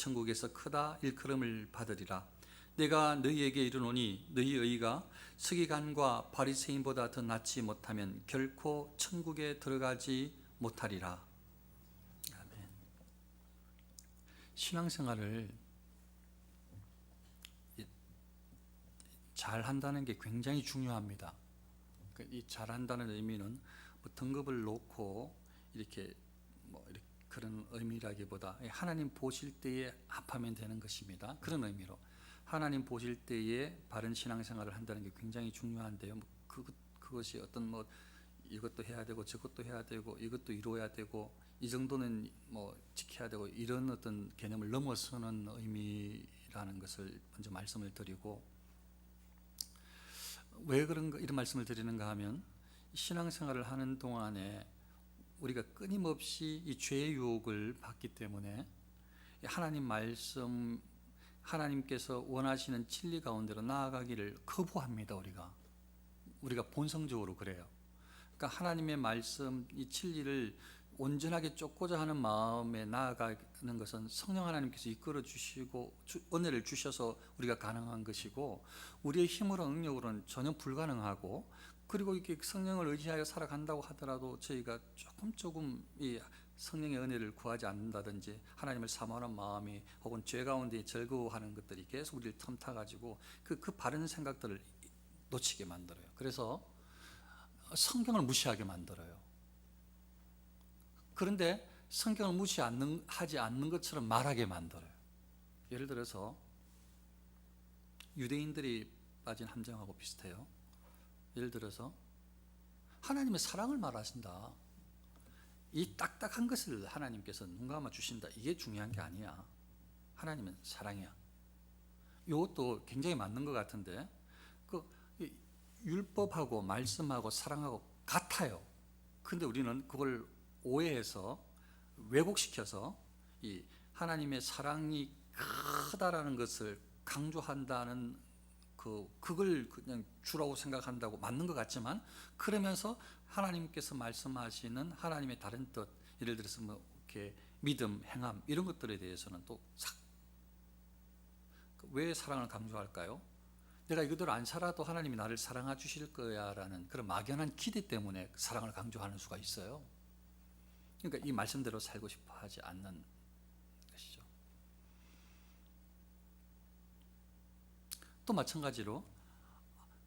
천국에서 크다 일컬음을 받으리라 내가 너희에게 이르노니 너희 의가 서기관과 바리새인보다 더 낫지 못하면 결코 천국에 들어가지 못하리라 아멘. 신앙생활을 잘 한다는 게 굉장히 중요합니다. 그이 잘한다는 의미는 뭐 등급을 놓고 이렇게 뭐 이렇게 그런 의미라기보다 하나님 보실 때에 합하면 되는 것입니다. 그런 의미로 하나님 보실 때에 바른 신앙생활을 한다는 게 굉장히 중요한데요. 뭐 그, 그것이 어떤 뭐 이것도 해야 되고 저것도 해야 되고 이것도 이루어야 되고 이 정도는 뭐 지켜야 되고 이런 어떤 개념을 넘어서는 의미라는 것을 먼저 말씀을 드리고 왜 그런가 이런 말씀을 드리는가 하면 신앙생활을 하는 동안에 우리가 끊임없이 이 죄의 유혹을 받기 때문에 하나님 말씀 하나님께서 원하시는 진리 가운데로 나아가기를 거부합니다 우리가 우리가 본성적으로 그래요. 그러니까 하나님의 말씀 이 진리를 온전하게 쫓고자 하는 마음에 나아가는 것은 성령 하나님께서 이끌어 주시고 주- 은혜를 주셔서 우리가 가능한 것이고 우리의 힘으로 능력으로는 전혀 불가능하고 그리고 이렇게 성령을 의지하여 살아간다고 하더라도 저희가 조금 조금 이 성령의 은혜를 구하지 않는다든지 하나님을 사모하는 마음이 혹은 죄 가운데 즐거워하는 것들이 계속 우리를 틈타 가지고 그, 그 바른 생각들을 놓치게 만들어요. 그래서 성경을 무시하게 만들어요. 그런데 성경을 무시 않는, 하지 않는 것처럼 말하게 만들어요. 예를 들어서 유대인들이 빠진 함정하고 비슷해요. 예를 들어서 하나님의 사랑을 말하신다. 이 딱딱한 것을 하나님께서 눈 감아 주신다. 이게 중요한 게 아니야. 하나님은 사랑이야. 이것도 굉장히 맞는 것 같은데 그이 율법하고 말씀하고 사랑하고 같아요. 근데 우리는 그걸 오해해서 왜곡시켜서 이 하나님의 사랑이 크다라는 것을 강조한다는 그 그걸 그냥 주라고 생각한다고 맞는 것 같지만 그러면서 하나님께서 말씀하시는 하나님의 다른 뜻 예를 들어서 뭐 이렇게 믿음, 행함 이런 것들에 대해서는 또 왜 사랑을 강조할까요? 내가 이것들을 안 살아도 하나님이 나를 사랑해 주실 거야라는 그런 막연한 기대 때문에 사랑을 강조하는 수가 있어요. 그러니까 이 말씀대로 살고 싶어 하지 않는 것이죠. 또 마찬가지로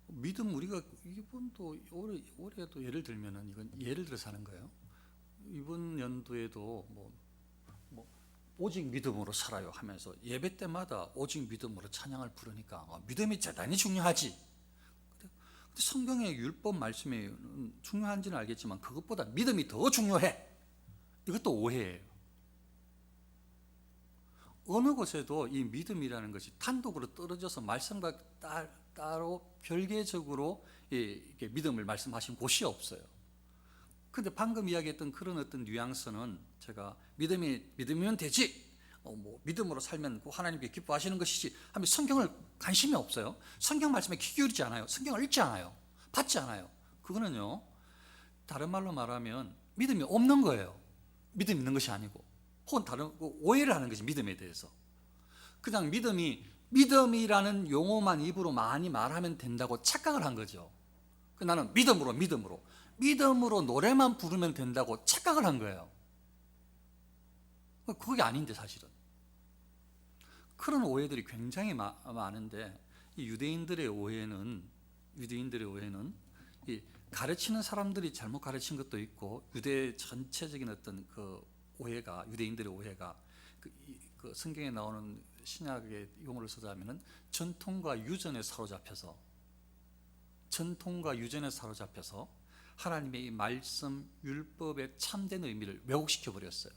믿음 우리가 이번도 올해 올해도 예를 들면은 이건 예를 들어서 하는 거예요. 이번 연도에도 뭐, 뭐 오직 믿음으로 살아요 하면서 예배 때마다 오직 믿음으로 찬양을 부르니까 어, 믿음이 대단히 중요하지. 근데, 성경의 율법 말씀이 중요한지는 알겠지만 그것보다 믿음이 더 중요해. 이것도 오해예요. 어느 곳에도 이 믿음이라는 것이 단독으로 떨어져서 말씀과 따, 따로 별개적으로 이- 이렇게 믿음을 말씀하신 곳이 없어요. 근데 방금 이야기했던 그런 어떤 뉘앙스는 제가 믿음이 믿으면 되지. 어, 뭐 믿음으로 살면 그 하나님께 기뻐하시는 것이지 하면 성경을 관심이 없어요. 성경 말씀에 귀 기울이지 않아요. 성경을 읽지 않아요. 받지 않아요. 그거는요. 다른 말로 말하면 믿음이 없는 거예요. 믿음 있는 것이 아니고 혹은 다른 그 오해를 하는 것이 믿음에 대해서. 그냥 믿음이 믿음이라는 용어만 입으로 많이 말하면 된다고 착각을 한 거죠. 그 나는 믿음으로 믿음으로 믿음으로 노래만 부르면 된다고 착각을 한 거예요. 그게 아닌데 사실은 그런 오해들이 굉장히 마- 많은데 이 유대인들의 오해는 유대인들의 오해는 이 가르치는 사람들이 잘못 가르친 것도 있고 유대 전체적인 어떤 그 오해가 유대인들의 오해가 그, 이- 그 성경에 나오는 신약의 용어를 쓰자면은 전통과 유전에 사로잡혀서 전통과 유전에 사로잡혀서 하나님의 이 말씀 율법의 참된 의미를 왜곡시켜 버렸어요.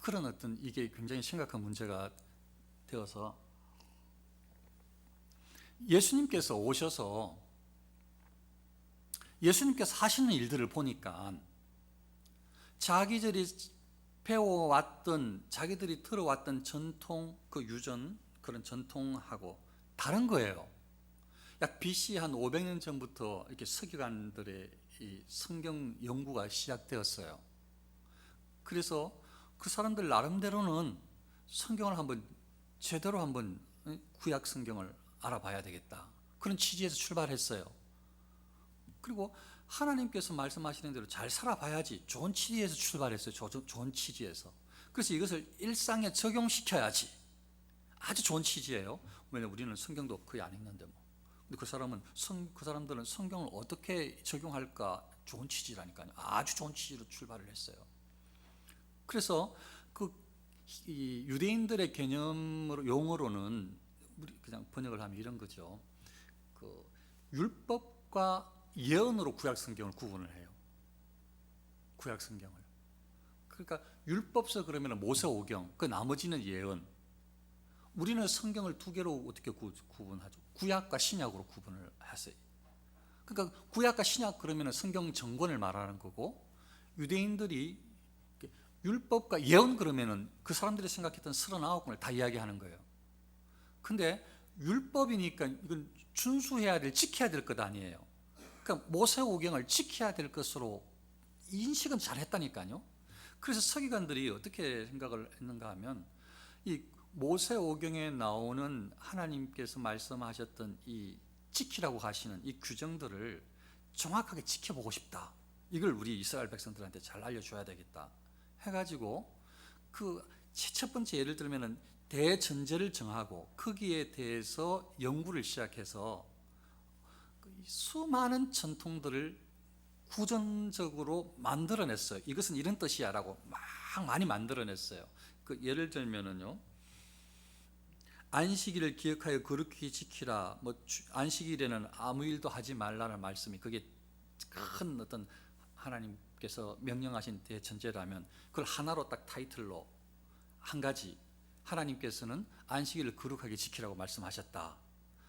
그런 어떤 이게 굉장히 심각한 문제가 되어서 예수님께서 오셔서 예수님께서 하시는 일들을 보니까 자기들이 배워왔던 자기들이 들어왔던 전통 그 유전 그런 전통하고 다른 거예요. 약 BC 한 500년 전부터 이렇게 서기관들의 이 성경 연구가 시작되었어요. 그래서 그 사람들 나름대로는 성경을 한번 제대로 한번 구약 성경을 알아봐야 되겠다. 그런 취지에서 출발했어요. 그리고 하나님께서 말씀하시는 대로 잘 살아봐야지. 좋은 취지에서 출발했어요. 조- 좋은 취지에서. 그래서 이것을 일상에 적용시켜야지. 아주 좋은 취지예요. 왜냐 우리는 성경도 거의 안 읽는데 뭐. 근데 그 사람은 성, 그 사람들은 성경을 어떻게 적용할까 좋은 취지라니까요. 아주 좋은 취지로 출발을 했어요. 그래서 그이 유대인들의 개념으로 용어로는 우리 그냥 번역을 하면 이런 거죠. 그 율법과 예언으로 구약 성경을 구분을 해요. 구약 성경을. 그러니까 율법서 그러면 모세오경, 그 나머지는 예언. 우리는 성경을 두 개로 어떻게 구, 구분하죠? 구약과 신약으로 구분을 하세요. 그러니까 구약과 신약 그러면 성경 정권을 말하는 거고 유대인들이 율법과 예언 그러면은 그 사람들이 생각했던 39권을 다 이야기하는 거예요. 근데 율법이니까 이건 준수해야 될 지켜야 될 것 아니에요. 그러니까 모세오경을 지켜야 될 것으로 인식은 잘 했다니까요. 그래서 서기관들이 어떻게 생각을 했는가 하면 이 모세오경에 나오는 하나님께서 말씀하셨던 이 지키라고 하시는 이 규정들을 정확하게 지켜보고 싶다. 이걸 우리 이스라엘 백성들한테 잘 알려줘야 되겠다. 해가지고 그 첫 번째 예를 들면은 대전제를 정하고 거기에 대해서 연구를 시작해서 그 수많은 전통들을 구전적으로 만들어냈어요. 이것은 이런 뜻이야라고 막 많이 만들어냈어요. 그 예를 들면은요. 안식일을 기억하여 거룩히 지키라. 뭐 주- 안식일에는 아무 일도 하지 말라는 말씀이 그게 큰 어떤 하나님께서 명령하신 대전제라면 그걸 하나로 딱 타이틀로 한 가지 하나님께서는 안식일을 거룩하게 지키라고 말씀하셨다.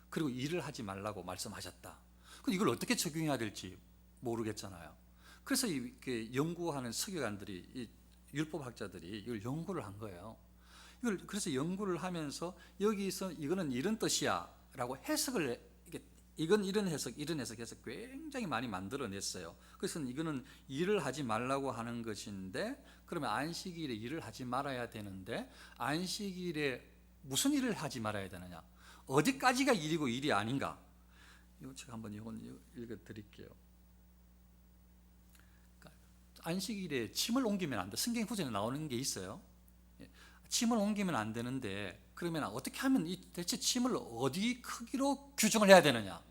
그리고 일을 하지 말라고 말씀하셨다. 근데 이걸 어떻게 적용해야 될지 모르겠잖아요. 그래서 이렇게 연구하는 서기관들이 이 율법학자들이 이걸 연구를 한 거예요. 이걸 그래서 연구를 하면서 여기서 이거는 이런 뜻이야라고 해석을 이건 이런 해석 이런 해석해서 굉장히 많이 만들어냈어요. 그래서 이거는 일을 하지 말라고 하는 것인데 그러면 안식일에 일을 하지 말아야 되는데 안식일에 무슨 일을 하지 말아야 되느냐? 어디까지가 일이고 일이 아닌가? 이거 제가 한번 읽어 드릴게요. 그러니까 안식일에 침을 옮기면 안 돼. 성경 구절에 나오는 게 있어요. 예. 침을 옮기면 안 되는데 그러면 어떻게 하면 이 대체 침을 어디 크기로 규정을 해야 되느냐?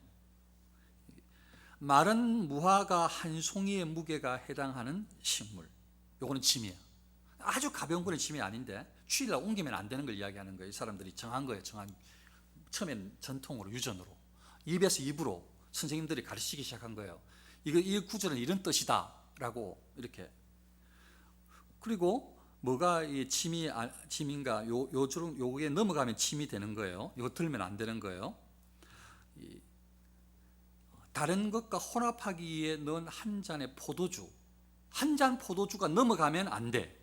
마른 무화과 한 송이의 무게가 해당하는 식물. 요거는 짐이에요. 아주 가벼운 거는 짐이 아닌데 추일날 옮기면 안 되는 걸 이야기하는 거예요. 이 사람들이 정한 거예요. 정한 처음엔 전통으로 유전으로 입에서 입으로 선생님들이 가르치기 시작한 거예요. 이거 이 구절은 이런 뜻이다라고 이렇게 그리고 뭐가 이 침이 아- 침인가 요 요주름 요게 넘어가면 침이 되는 거예요. 이거 들면 안 되는 거예요. 이 다른 것과 혼합하기에 넣은 한 잔의 포도주 한 잔 포도주가 넘어가면 안 돼.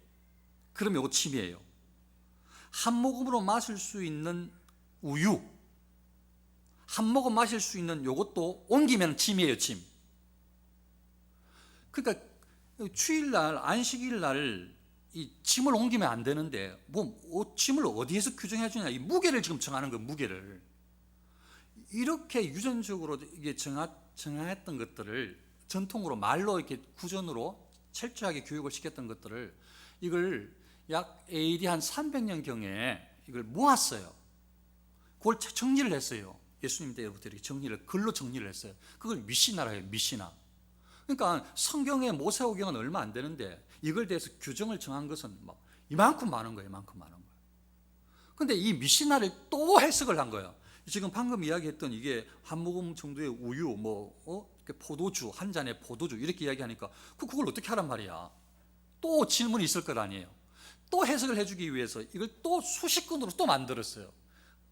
그러면 이거 침이에요. 한 모금으로 마실 수 있는 우유 한 모금 마실 수 있는 요것도 옮기면 침이에요, 침. 그러니까 추일날 안식일날 이 침을 옮기면 안 되는데 뭐 어, 침을 어디에서 규정해 주냐 이 무게를 지금 정하는 거예요, 무게를. 이렇게 유전적으로 이게 정하, 정했던 것들을 전통으로 말로 이렇게 구전으로 철저하게 교육을 시켰던 것들을 이걸 약 AD 한 300년 경에 이걸 모았어요. 그걸 정리를 했어요. 예수님 때부터 이렇게 정리를 글로 정리를 했어요. 그걸 미시나라 해요. 미시나. 그러니까 성경의 모세오경은 얼마 안 되는데 이걸 대해서 규정을 정한 것은 막 이만큼 많은 거예요. 이만큼 많은 거예요. 근데 이 미시나를 또 해석을 한 거예요. 지금 방금 이야기했던 이게 한 모금 정도의 우유, 뭐 어? 포도주 한 잔의 포도주 이렇게 이야기하니까 그 그걸 어떻게 하란 말이야? 또 질문이 있을 것 아니에요. 또 해석을 해주기 위해서 이걸 또 수십 권으로 또 만들었어요.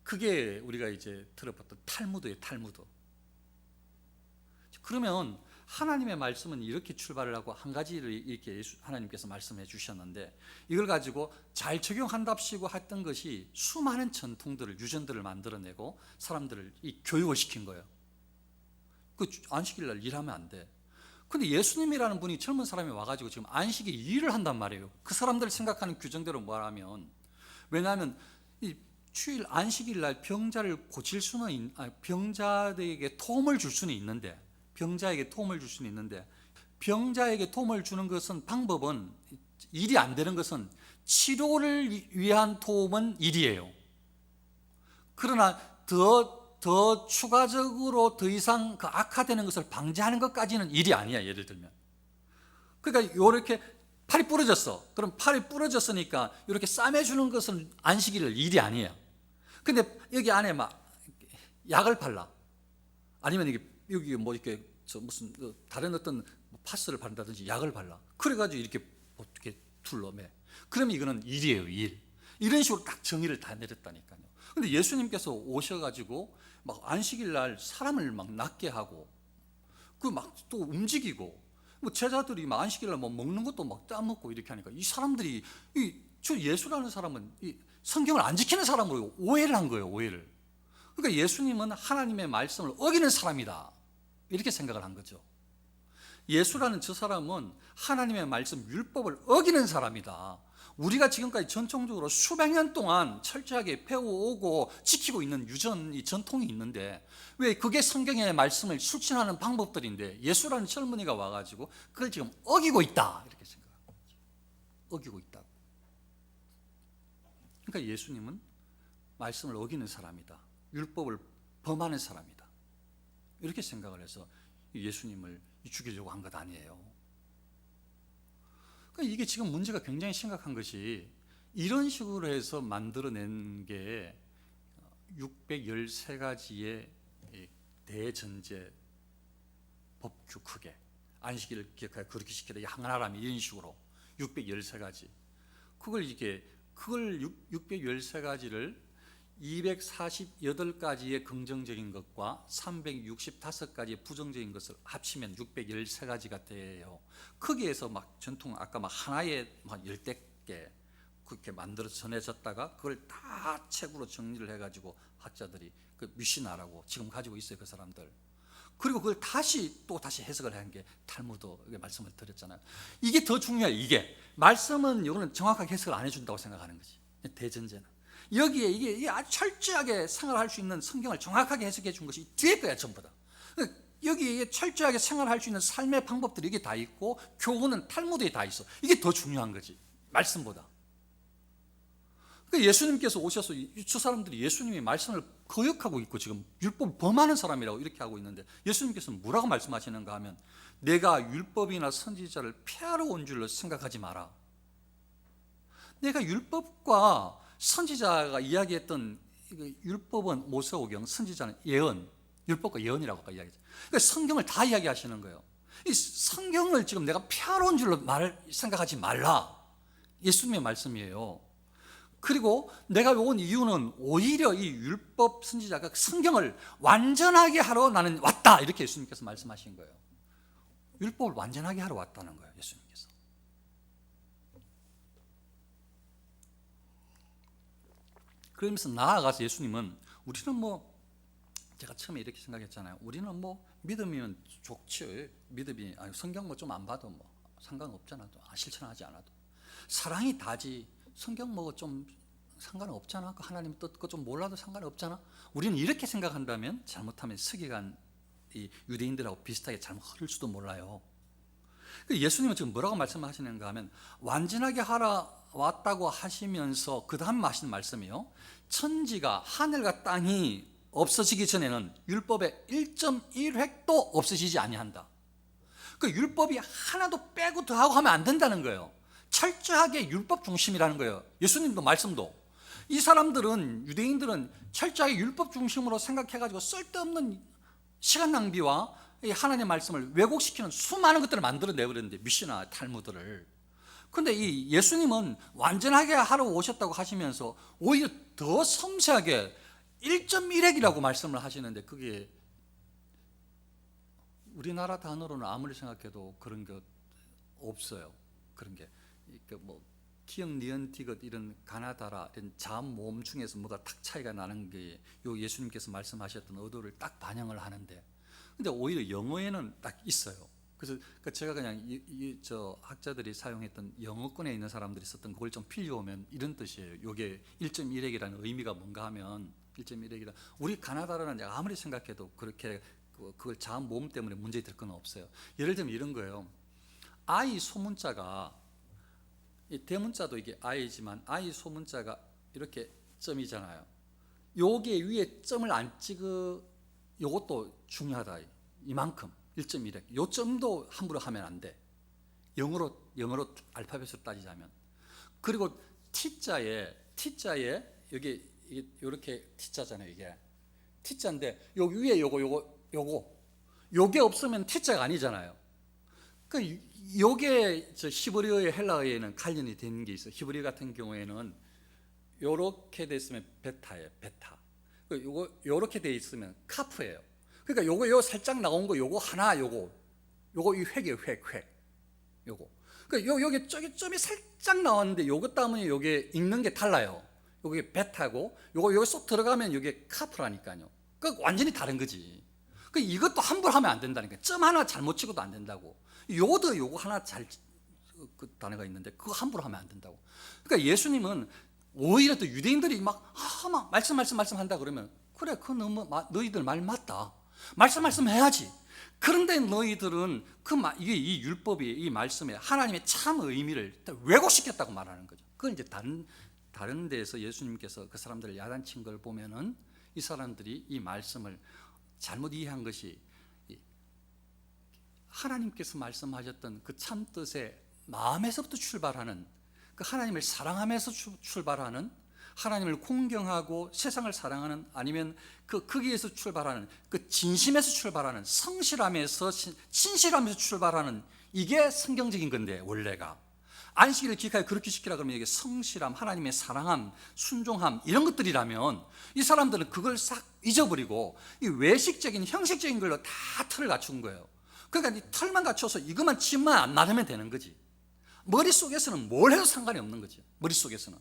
그게 우리가 이제 들어봤던 탈무드예요, 탈무드. 그러면 하나님의 말씀은 이렇게 출발을 하고 한 가지를 이렇게 하나님께서 말씀해 주셨는데 이걸 가지고 잘 적용한답시고 했던 것이 수많은 전통들을 유전들을 만들어내고 사람들을 이 교육을 시킨 거예요. 그 안식일 날 일하면 안 돼. 근데 예수님이라는 분이 젊은 사람이 와가지고 지금 안식일 일을 한단 말이에요. 그 사람들 생각하는 규정대로 뭐라면 왜냐하면 이 주일 안식일 날 병자를 고칠 수는 있, 아니, 병자에게 도움을 줄 수는 있는데 병자에게 도움을 줄 수는 있는데 병자에게 도움을 주는 것은 방법은 일이 안 되는 것은 치료를 위한 도움은 일이에요. 그러나 더 더 추가적으로 더 이상 그 악화되는 것을 방지하는 것까지는 일이 아니야. 예를 들면. 그러니까 요렇게 팔이 부러졌어. 그럼 팔이 부러졌으니까 이렇게 싸매주는 것은 안식일 일이 아니에요. 근데 여기 안에 막 약을 발라. 아니면 이게 여기 뭐 이렇게 저 무슨 그 다른 어떤 파스를 바른다든지 약을 발라. 그래가지고 이렇게 어떻게 둘러매. 그러면 이거는 일이에요, 일. 이런 식으로 딱 정의를 다 내렸다니까요. 근데 예수님께서 오셔가지고 막 안식일 날 사람을 막 낫게 하고 그 막 또 움직이고 뭐 제자들이 막 안식일 날뭐 먹는 것도 막 따먹고 이렇게 하니까 이 사람들이 이 저 예수라는 사람은 이 성경을 안 지키는 사람으로 오해를 한 거예요, 오해를. 그러니까 예수님은 하나님의 말씀을 어기는 사람이다. 이렇게 생각을 한 거죠. 예수라는 저 사람은 하나님의 말씀 율법을 어기는 사람이다. 우리가 지금까지 전통적으로 수백 년 동안 철저하게 배워오고 지키고 있는 유전, 이 전통이 있는데 왜 그게 성경의 말씀을 실천하는 방법들인데 예수라는 젊은이가 와가지고 그걸 지금 어기고 있다 이렇게 생각하는. 어기고 있다. 그러니까 예수님은 말씀을 어기는 사람이다. 율법을 범하는 사람이다. 이렇게 생각을 해서 예수님을 죽이려고 한 것 아니에요. 그러니까 이게 지금 문제가 굉장히 심각한 것이 이런 식으로 해서 만들어낸 게 613가지의 대전제 법규 크게 안식일을 기억하여 그렇게 시키라 항나라면 이런 식으로 613가지 그걸 이게 그걸 613가지를 248가지의 긍정적인 것과 365가지의 부정적인 것을 합치면 613가지가 돼요. 거기에서 막 전통 아까 막 하나에 막 열대 개 그렇게 만들어서 전해졌다가 그걸 다 책으로 정리를 해가지고 학자들이 그 미시나라고 지금 가지고 있어요 그 사람들. 그리고 그걸 다시 또 다시 해석을 한 게 탈무드 말씀을 드렸잖아요. 이게 더 중요해요. 이게 말씀은 이거는 정확하게 해석을 안 해준다고 생각하는 거지. 대전제는. 여기에 이게, 아주 철저하게 생활할 수 있는 성경을 정확하게 해석해 준 것이 뒤에 거야 전부 다. 여기에 철저하게 생활할 수 있는 삶의 방법들이 이게 다 있고 교훈은 탈무드에 다 있어. 이게 더 중요한 거지 말씀보다. 그러니까 예수님께서 오셔서 저 사람들이 예수님의 말씀을 거역하고 있고 지금 율법 범하는 사람이라고 이렇게 하고 있는데 예수님께서는 뭐라고 말씀하시는가 하면 내가 율법이나 선지자를 폐하러 온 줄로 생각하지 마라. 내가 율법과 선지자가 이야기했던 율법은 모세오경, 선지자는 예언, 율법과 예언이라고 이야기했죠. 그러니까 성경을 다 이야기하시는 거예요. 이 성경을 지금 내가 폐하러 줄로 말 생각하지 말라. 예수님의 말씀이에요. 그리고 내가 온 이유는 오히려 이 율법 선지자가 성경을 완전하게 하러 나는 왔다. 이렇게 예수님께서 말씀하신 거예요. 율법을 완전하게 하러 왔다는 거예요. 예수님께서. 그러면서 나아가서 예수님은 우리는 뭐 제가 처음에 이렇게 생각했잖아요. 우리는 뭐 믿으면 좋죠. 믿음이 아니 성경 뭐 좀 안 봐도 뭐 상관없잖아. 아, 실천하지 않아도 사랑이 다지. 성경 뭐 좀 상관없잖아. 그 하나님 뜻 그거 좀 몰라도 상관없잖아. 우리는 이렇게 생각한다면 잘못하면 서기관 이 유대인들하고 비슷하게 잘못 흐를 수도 몰라요. 그 예수님은 지금 뭐라고 말씀하시는가 하면 완전하게 하라 왔다고 하시면서 그 다음 하시는 말씀이요. 천지가 하늘과 땅이 없어지기 전에는 율법의 1.1획도 없어지지 아니한다. 그 율법이 하나도 빼고 더하고 하면 안 된다는 거예요. 철저하게 율법 중심이라는 거예요. 예수님도 말씀도. 이 사람들은 유대인들은 철저하게 율법 중심으로 생각해가지고 쓸데없는 시간 낭비와 하나님의 말씀을 왜곡시키는 수많은 것들을 만들어내버렸는데 미시나 탈무드를 근데 이 예수님은 완전하게 하러 오셨다고 하시면서 오히려 더 섬세하게 1.1핵이라고 말씀을 하시는데 그게 우리나라 단어로는 아무리 생각해도 그런 게 없어요. 그런 게. 그뭐 기억, 니은, 디귿 이런 가나다라 이런 모음 중에서 뭐가 탁 차이가 나는 게 요 예수님께서 말씀하셨던 의도를 딱 반영을 하는데 근데 오히려 영어에는 딱 있어요. 그래서 그 제가 그냥 이, 이, 저 학자들이 사용했던 영어권에 있는 사람들이 썼던 그걸 좀 빌려오면 이런 뜻이에요. 요게 1.1핵이라는 의미가 뭔가 하면 1.1핵이라 우리 가나다라는 아무리 생각해도 그렇게 그- 그걸 모음 때문에 문제 될 건 없어요. 예를 들면 이런 거예요. 아이 소문자가 이 대문자도 이게 아이지만 아이 소문자가 이렇게 점이잖아요. 요게 위에 점을 안 찍어 요것도 중요하다. 이만큼 1.1핵. 요 점도 함부로 하면 안 돼. 영어로 영어로 알파벳으로 따지자면. 그리고 T자에 T자에 여기 이게 요렇게 T자잖아요, 이게. T자인데 요 위에 요거 요거 요거 요게 없으면 T자가 아니잖아요. 그 요게 저 히브리어의 헬라어에는 관련이 되는 게 있어요. 히브리 같은 경우에는 요렇게 돼 있으면 베타예요, 베타. 그 요거 요렇게 돼 있으면 카프예요. 그러니까 요거 요 살짝 나온 거 요거 하나 요거 요거 이 획이에요, 획, 획. 요거. 그러니까 요 여기 저기 점이 살짝 나왔는데 요거 때문에 요게 읽는 게 달라요. 요게 베타고 요거 요거 쏙 들어가면 요게 카프라니까요. 그 완전히 다른 거지. 그 이것도 함부로 하면 안 된다니까. 점 하나 잘못 치고도 안 된다고. 요도 요거 하나 잘 그 단어가 있는데 그거 함부로 하면 안 된다고. 그러니까 예수님은 오히려 또 유대인들이 막, 아, 막 말씀 말씀 말씀 한다 그러면 그래 그 너무 마- 너희들 말 맞다. 말씀 말씀 해야지. 그런데 너희들은 그 마- 이게 이 율법이 이 말씀에 하나님의 참 의미를 다 왜곡시켰다고 말하는 거죠. 그건 이제 다른 다른 데에서 예수님께서 그 사람들을 야단친 걸 보면은 이 사람들이 이 말씀을 잘못 이해한 것이 이 하나님께서 말씀하셨던 그 참 뜻의 마음에서부터 출발하는 그 하나님을 사랑하면서 출- 출발하는 하나님을 공경하고 세상을 사랑하는 아니면 그 거기에서 출발하는 그 진심에서 출발하는 성실함에서 신- 신실함에서 출발하는 이게 성경적인 건데 원래가 안식일을 기억하여 그렇게 시키라 그러면 이게 성실함, 하나님의 사랑함, 순종함 이런 것들이라면 이 사람들은 그걸 싹 잊어버리고 이 외식적인 형식적인 걸로 다 틀을 갖춘 거예요. 그러니까 이 틀만 갖춰서 이것만 집만 안 나누면 되는 거지. 머릿속에서는 뭘 해도 상관이 없는 거지. 머릿속에서는.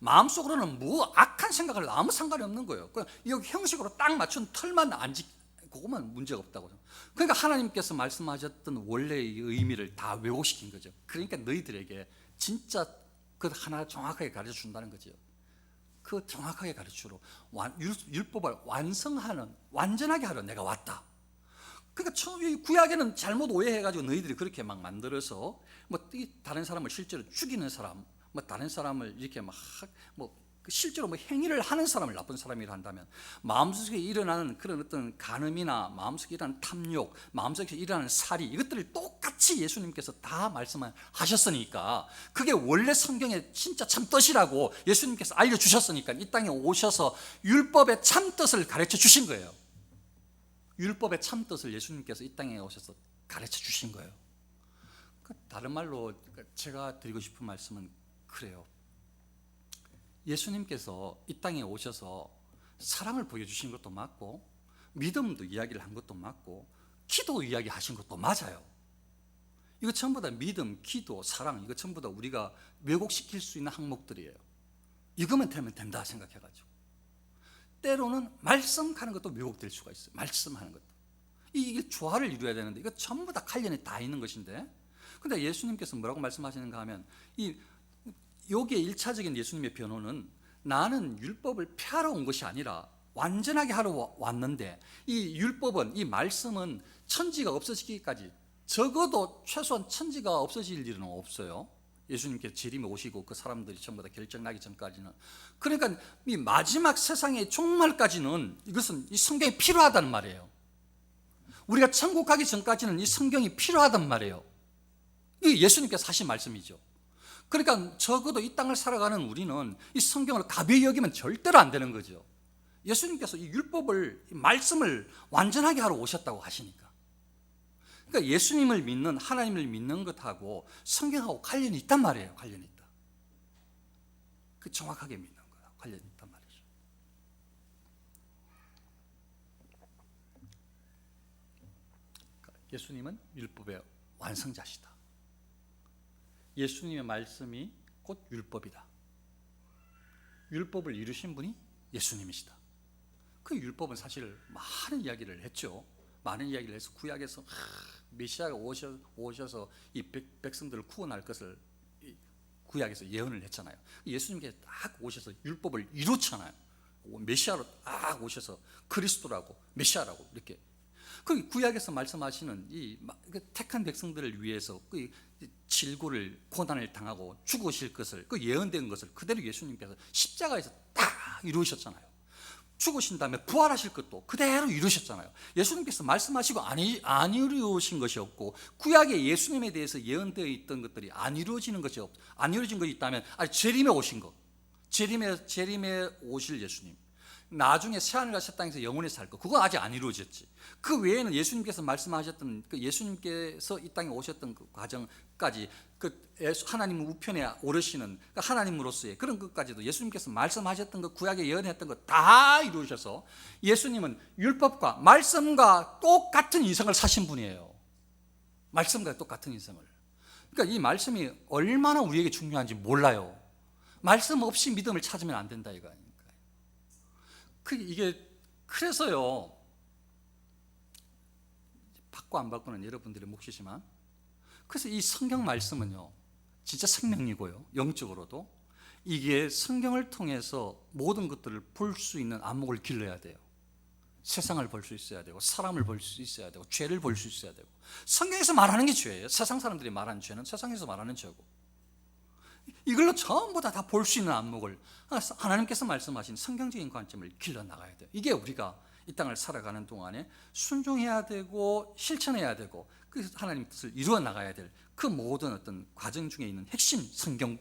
마음속으로는 뭐 악한 생각을 아무 상관이 없는 거예요. 그냥 이 형식으로 딱 맞춘 틀만 안 지, 그거만 문제가 없다고. 그러니까 하나님께서 말씀하셨던 원래의 의미를 다 왜곡시킨 거죠. 그러니까 너희들에게 진짜 그 하나 정확하게 가르쳐 준다는 거죠. 그 정확하게 가르치로 율법을 완성하는 완전하게 하러 내가 왔다. 그러니까 처음 이 구약에는 잘못 오해해가지고 너희들이 그렇게 막 만들어서 뭐이 다른 사람을 실제로 죽이는 사람, 뭐 다른 사람을 이렇게 막뭐 실제로 뭐 행위를 하는 사람을 나쁜 사람이라 한다면 마음속에 일어나는 그런 어떤 간음이나 마음속에 일어나는 탐욕, 마음속에 일어나는 살이 이것들을 똑같이 예수님께서 다 말씀하셨으니까 그게 원래 성경의 진짜 참 뜻이라고 예수님께서 알려 주셨으니까 이 땅에 오셔서 율법의 참 뜻을 가르쳐 주신 거예요. 율법의 참 뜻을 예수님께서 이 땅에 오셔서 가르쳐 주신 거예요. 그 다른 말로 제가 드리고 싶은 말씀은 그래요. 예수님께서 이 땅에 오셔서 사랑을 보여주신 것도 맞고 믿음도 이야기를 한 것도 맞고 기도 이야기 하신 것도 맞아요. 이거 전부 다 믿음, 기도, 사랑 이거 전부 다 우리가 왜곡시킬 수 있는 항목들이에요. 이거면 되면 된다 생각해가지고 때로는 말씀하는 것도 왜곡될 수가 있어요. 말씀하는 것도 이게 조화를 이루어야 되는데 이거 전부 다 관련이 다 있는 것인데 근데 예수님께서 뭐라고 말씀하시는가 하면 이 요게 일차적인 예수님의 변호는 나는 율법을 폐하러 온 것이 아니라 완전하게 하러 와- 왔는데 이 율법은 이 말씀은 천지가 없어지기까지 적어도 최소한 천지가 없어질 일은 없어요. 예수님께서 재림에 오시고 그 사람들이 전부 다 결정나기 전까지는 그러니까 이 마지막 세상의 종말까지는 이것은 이 성경이 필요하다는 말이에요. 우리가 천국 가기 전까지는 이 성경이 필요하단 말이에요. 이 예수님께서 하신 말씀이죠. 그러니까 적어도 이 땅을 살아가는 우리는 이 성경을 가벼이 여기면 절대로 안 되는 거죠. 예수님께서 이 율법을 이 말씀을 완전하게 하러 오셨다고 하시니까. 그러니까 예수님을 믿는 하나님을 믿는 것하고 성경하고 관련이 있단 말이에요. 관련이 있다. 그 정확하게 믿는 거야. 관련이 있단 말이죠. 그러니까 예수님은 율법의 완성자시다. 예수님의 말씀이 곧 율법이다. 율법을 이루신 분이 예수님이시다. 그 율법은 사실 많은 이야기를 했죠. 많은 이야기를 해서 구약에서 하, 메시아가 오셔, 오셔서 이 백, 백성들을 구원할 것을 이 구약에서 예언을 했잖아요. 예수님께 딱 오셔서 율법을 이루잖아요. 메시아로 딱 오셔서 그리스도라고 메시아라고 이렇게 그 구약에서 말씀하시는 이 마- 그 택한 백성들을 위해서 그 질고를 고난을 당하고 죽으실 것을 그 예언된 것을 그대로 예수님께서 십자가에서 딱 이루셨잖아요. 죽으신 다음에 부활하실 것도 그대로 이루셨잖아요. 예수님께서 말씀하시고 안, 이- 안 이루신 것이 없고 구약에 예수님에 대해서 예언되어 있던 것들이 안 이루어지는 것이 없, 안 이루어진 것이 있다면 아니 재림에 오신 것, 재림에 재림에 오실 예수님. 나중에 새하늘과 새 땅에서 영원히 살 것. 그건 아직 안 이루어졌지. 그 외에는 예수님께서 말씀하셨던 그 예수님께서 이 땅에 오셨던 그 과정 까지 그 예수- 하나님 우편에 오르시는 그 하나님으로서의 그런 것까지도 예수님께서 말씀하셨던 그 구약에 예언했던 것 다 이루셔서 예수님은 율법과 말씀과 똑같은 인생을 사신 분이에요. 말씀과 똑같은 인생을. 그러니까 이 말씀이 얼마나 우리에게 중요한지 몰라요. 말씀 없이 믿음을 찾으면 안 된다 이거 아닙니까? 그 이게 그래서요. 받고 안 받고는 여러분들의 몫이지만 그래서 이 성경 말씀은요. 진짜 생명이고요. 영적으로도 이게 성경을 통해서 모든 것들을 볼 수 있는 안목을 길러야 돼요. 세상을 볼 수 있어야 되고 사람을 볼 수 있어야 되고 죄를 볼 수 있어야 되고 성경에서 말하는 게 죄예요. 세상 사람들이 말하는 죄는 세상에서 말하는 죄고 이걸로 전부 다 다 볼 수 있는 안목을 하나님께서 말씀하신 성경적인 관점을 길러 나가야 돼요. 이게 우리가 이 땅을 살아가는 동안에 순종해야 되고 실천해야 되고 그 하나님 뜻을 이루어 나가야 될 그 모든 어떤 과정 중에 있는 핵심 성경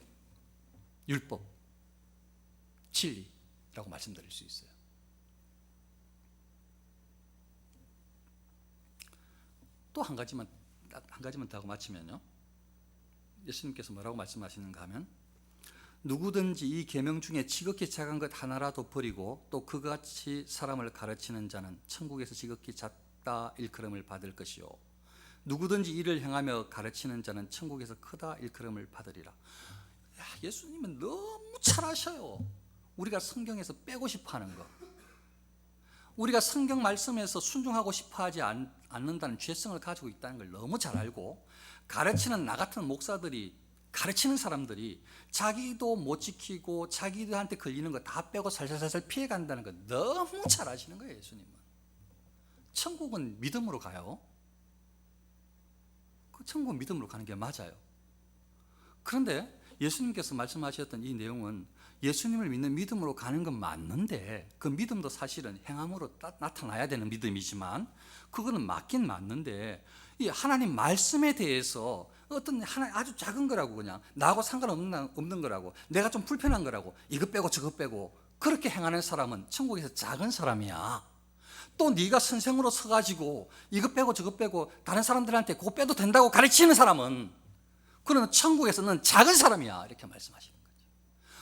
율법 진리라고 말씀드릴 수 있어요. 또 한 가지만 딱한 가지만 더 하고 마치면요. 예수님께서 뭐라고 말씀하시는가 하면 누구든지 이 계명 중에 지극히 작은 것 하나라도 버리고 또 그같이 사람을 가르치는 자는 천국에서 지극히 작다 일컬음을 받을 것이요 누구든지 이를 행하며 가르치는 자는 천국에서 크다 일컬음을 받으리라. 야, 예수님은 너무 잘하셔요. 우리가 성경에서 빼고 싶어 하는 거. 우리가 성경 말씀에서 순종하고 싶어 하지 않, 않는다는 죄성을 가지고 있다는 걸 너무 잘 알고 가르치는 나 같은 목사들이 가르치는 사람들이 자기도 못 지키고 자기들한테 걸리는 거 다 빼고 살살살살 피해 간다는 거 너무 잘 아시는 거예요, 예수님은. 천국은 믿음으로 가요. 그 천국은 믿음으로 가는 게 맞아요. 그런데 예수님께서 말씀하셨던 이 내용은 예수님을 믿는 믿음으로 가는 건 맞는데 그 믿음도 사실은 행함으로 따- 나타나야 되는 믿음이지만 그거는 맞긴 맞는데 이 하나님 말씀에 대해서 어떤 하나 아주 작은 거라고 그냥 나하고 상관없는 없는 거라고 내가 좀 불편한 거라고 이거 빼고 저거 빼고 그렇게 행하는 사람은 천국에서 작은 사람이야. 또 네가 선생으로 서가지고 이거 빼고 저거 빼고 다른 사람들한테 그거 빼도 된다고 가르치는 사람은 그러면 천국에서는 작은 사람이야 이렇게 말씀하시는 거죠.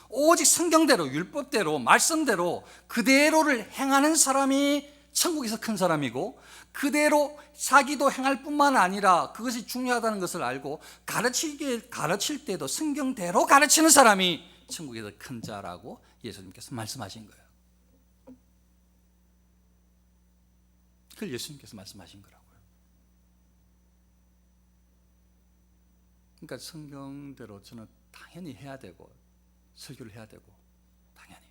오직 성경대로 율법대로 말씀대로 그대로를 행하는 사람이 천국에서 큰 사람이고 그대로 자기도 행할 뿐만 아니라 그것이 중요하다는 것을 알고 가르치게 가르칠 때도 성경대로 가르치는 사람이 천국에서 큰 자라고 예수님께서 말씀하신 거예요. 그걸 예수님께서 말씀하신 거라고요. 그러니까 성경대로 저는 당연히 해야 되고 설교를 해야 되고 당연히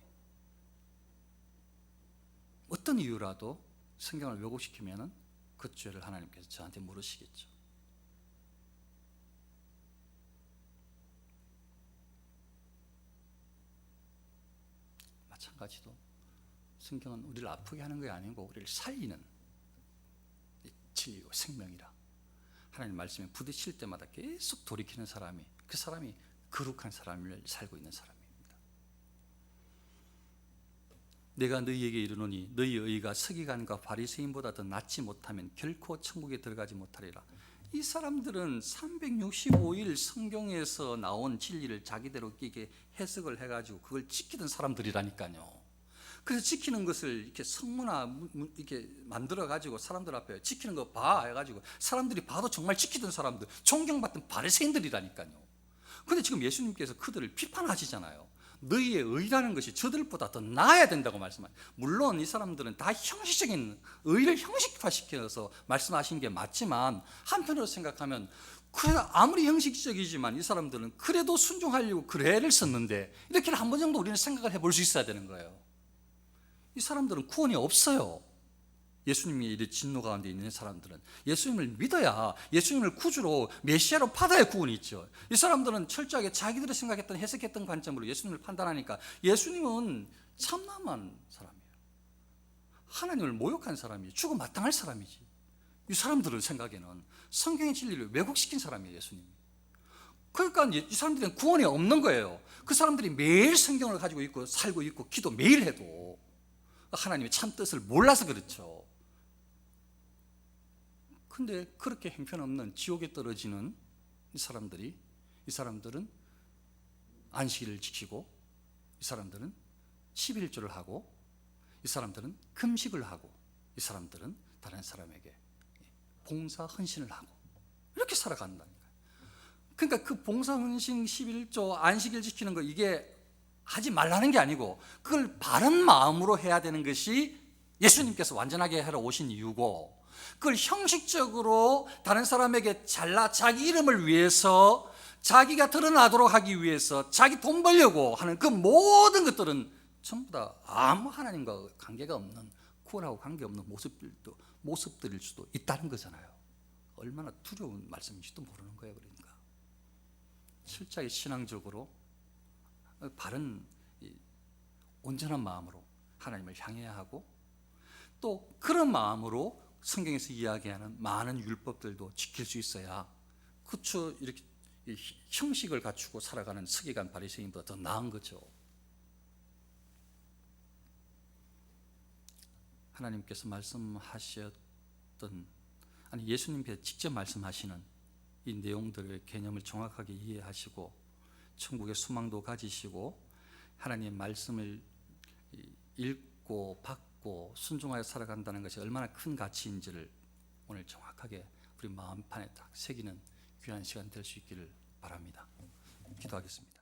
어떤 이유라도 성경을 왜곡시키면은 그 죄를 하나님께서 저한테 물으시겠죠. 마찬가지로 성경은 우리를 아프게 하는 게 아니고 우리를 살리는 이 진리요 생명이라 하나님 말씀에 부딪힐 때마다 계속 돌이키는 사람이 그 사람이 거룩한 사람을 살고 있는 사람입니다. 내가 너희에게 이르노니 너희 의가 서기관과 바리새인보다 더 낫지 못하면 결코 천국에 들어가지 못하리라. 이 사람들은 365일 성경에서 나온 진리를 자기대로 이게 해석을 해가지고 그걸 지키던 사람들이라니까요. 그래서 지키는 것을 이렇게 성문화 이렇게 만들어 가지고 사람들 앞에 지키는 거 봐 해가지고 사람들이 봐도 정말 지키던 사람들, 존경받던 바리새인들이라니까요. 근데 지금 예수님께서 그들을 비판하시잖아요. 너희의 의라는 것이 저들보다 더 나아야 된다고 말씀하세요. 물론 이 사람들은 다 형식적인 의를 형식화시켜서 말씀하신 게 맞지만 한편으로 생각하면 아무리 형식적이지만 이 사람들은 그래도 순종하려고 그래를 썼는데 이렇게 한 번 정도 우리는 생각을 해볼 수 있어야 되는 거예요. 이 사람들은 구원이 없어요. 예수님이 이 진노 가운데 있는 사람들은 예수님을 믿어야 예수님을 구주로 메시아로 받아야 구원이 있죠. 이 사람들은 철저하게 자기들이 생각했던 해석했던 관점으로 예수님을 판단하니까 예수님은 참남한 사람이에요. 하나님을 모욕한 사람이 죽어 마땅할 사람이지. 이 사람들은 생각에는 성경의 진리를 왜곡시킨 사람이에요, 예수님이. 그러니까 이 사람들은 구원이 없는 거예요. 그 사람들이 매일 성경을 가지고 있고 살고 있고 기도 매일 해도 하나님의 참 뜻을 몰라서 그렇죠. 근데 그렇게 형편없는 지옥에 떨어지는 이 사람들이 이 사람들은 안식일을 지키고 이 사람들은 11조를 하고 이 사람들은 금식을 하고 이 사람들은 다른 사람에게 봉사 헌신을 하고 이렇게 살아간다니까요. 그러니까 그 봉사 헌신 11조 안식일 지키는 거 이게 하지 말라는 게 아니고 그걸 바른 마음으로 해야 되는 것이 예수님께서 완전하게 하러 오신 이유고 그걸 형식적으로 다른 사람에게 잘나 자기 이름을 위해서 자기가 드러나도록 하기 위해서 자기 돈 벌려고 하는 그 모든 것들은 전부 다 아무 하나님과 관계가 없는 구원하고 관계없는 모습들도 모습들일 수도 있다는 거잖아요. 얼마나 두려운 말씀인지도 모르는 거예요. 그러니까 실제로 신앙적으로 바른 이 온전한 마음으로 하나님을 향해야 하고 또 그런 마음으로 성경에서 이야기하는 많은 율법들도 지킬 수 있어야 그쵸 이렇게 이 형식을 갖추고 살아가는 서기관 바리새인보다 더 나은 거죠. 하나님께서 말씀하셨던 아니 예수님께서 직접 말씀하시는 이 내용들의 개념을 정확하게 이해하시고 천국의 소망도 가지시고 하나님의 말씀을 읽고 받 고 순종하여 살아간다는 것이 얼마나 큰 가치인지를 오늘 정확하게 우리 마음판에 딱 새기는 귀한 시간 될 수 있기를 바랍니다. 기도하겠습니다.